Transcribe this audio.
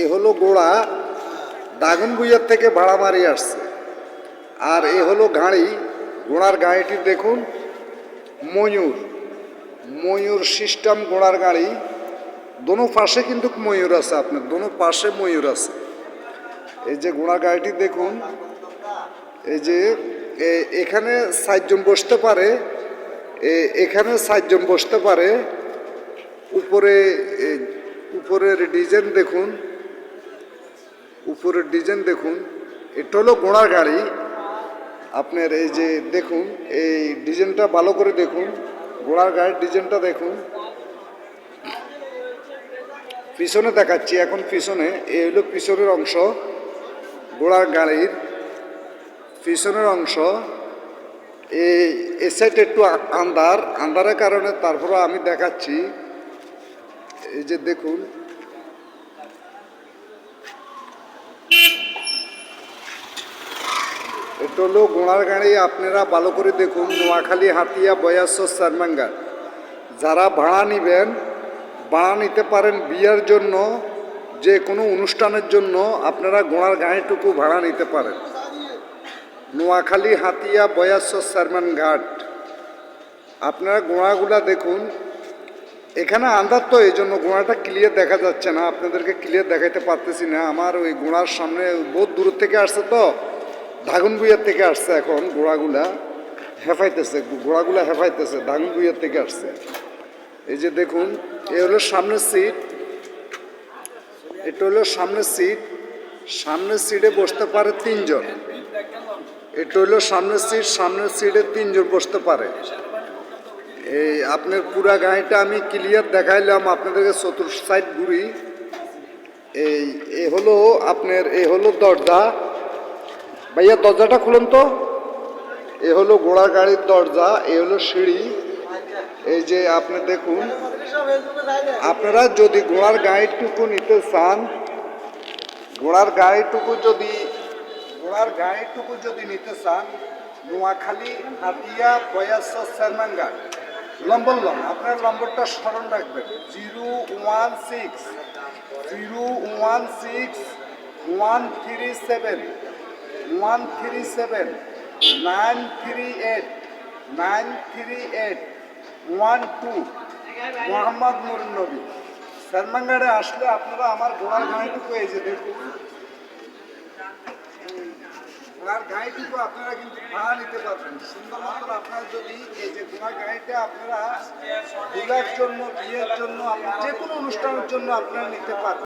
এ হলো গোড়া দাগনবুইয়ার থেকে ভাড়া মারিয়ে আসছে। আর এ হলো গাড়ি ঘোড়ার গাড়িটি দেখুন, ময়ূর। ময়ূর সিস্টেম ঘোড়ার গাড়ি। দোনো পাশে কিন্তু ময়ূর আছে আপনার, দোনো পাশে ময়ূর আছে। এই যে ঘোড়ার গাড়িটি দেখুন, এই যে এখানে ষাটজন বসতে পারে এখানে ষাটজন বসতে পারে। উপরে উপরের ডিজাইন দেখুন উপরের ডিজাইন দেখুন, এটা হলো ঘোড়ার গাড়ি। আপনার এই যে দেখুন, এই ডিজাইনটা ভালো করে দেখুন, ঘোড়ার গাড়ির ডিজাইনটা দেখুন। পিছনে দেখাচ্ছি, এখন পিছনে, এই হলো পিছনের অংশ ঘোড়ার গাড়ির। পিছনের অংশ, এই এ একটু আন্ধার। আন্ধারের কারণে তারপরে আমি দেখাচ্ছি। এই যে দেখুন এটা হলো ঘোড়ার গাড়ি আপনারা ভালো করে দেখুন, নোয়াখালী, হাতিয়া, বয়াস সারমাঙ্গা যারা ভাড়া নেবেন, ভাড়া নিতে পারেন বিয়ের জন্য, যে কোনো অনুষ্ঠানের জন্য, আপনারা ঘোড়ার গাড়িটুকু ভাড়া নিতে পারেন। নোয়াখালী, হাতিয়া, বয়াস সারমান ঘাট আপনারা ঘোড়াগুলা দেখুন। এখানে আন্দার তো, এই জন্য ঘোড়াটা ক্লিয়ার দেখা যাচ্ছে না। আপনাদেরকে ক্লিয়ার দেখাইতে পারতেছি না। আমার ওই ঘোড়ার সামনে বহুত দূর থেকে আসছে তো। ধাগুনগুইয়ার থেকে আসছে এখন ঘোড়াগুলা হেফাইতেছে ঘোড়াগুলা হেফাইতেছে, ধাগুনগুইয়ার থেকে আসছে। এই যে দেখুন, এ হলো সামনের সিট, এটা হলো সামনের সিট, সামনের সিটে বসতে পারে তিনজন। এটা হলো সামনের সিট, সামনের সিটে তিনজন বসতে পারে। এই আপনার পুরা গাড়িটা আমি ক্লিয়ার দেখাইলাম, আপনাদেরকে চতুর সাইড ঘুরি। এই, এ হলো আপনার, এ হলো দরজা। ভাইয়া, দরজাটা খুলুন তো। এ হলো ঘোড়া গাড়ির দরজা, এ হলো সিঁড়ি। এই যে আপনি দেখুন, আপনারা যদি ঘোড়ার গাড়িটুকু নিতে চান, ঘোড়ার গাড়িটুকু যদি, ঘোড়ার গাড়িটুকু যদি নিতে চান, নোয়াখালী, হাতিয়া, বয়াস সারমাঙ্গা নম্বর লম আপনার নম্বরটা স্মরণ রাখবেন, zero one six, zero one six, one three seven. One three seven nine three eight nine three eight one two Mohammad Nurun Nabi. সারমাঙ্গারে আসলে আপনারা আমার ঘোড়ার গাড়িটুকু এই যে দেখুন। ঘোড়ার গাড়িটুকু আপনারা কিন্তু ভাড়া নিতে পারবেন। সুন্দর মতন আপনারা যদি এই যে ঘোড়ার গাড়িটা আপনারা বিয়ের জন্য বিয়ের জন্য যে কোনো অনুষ্ঠানের জন্য আপনারা নিতে পারবেন।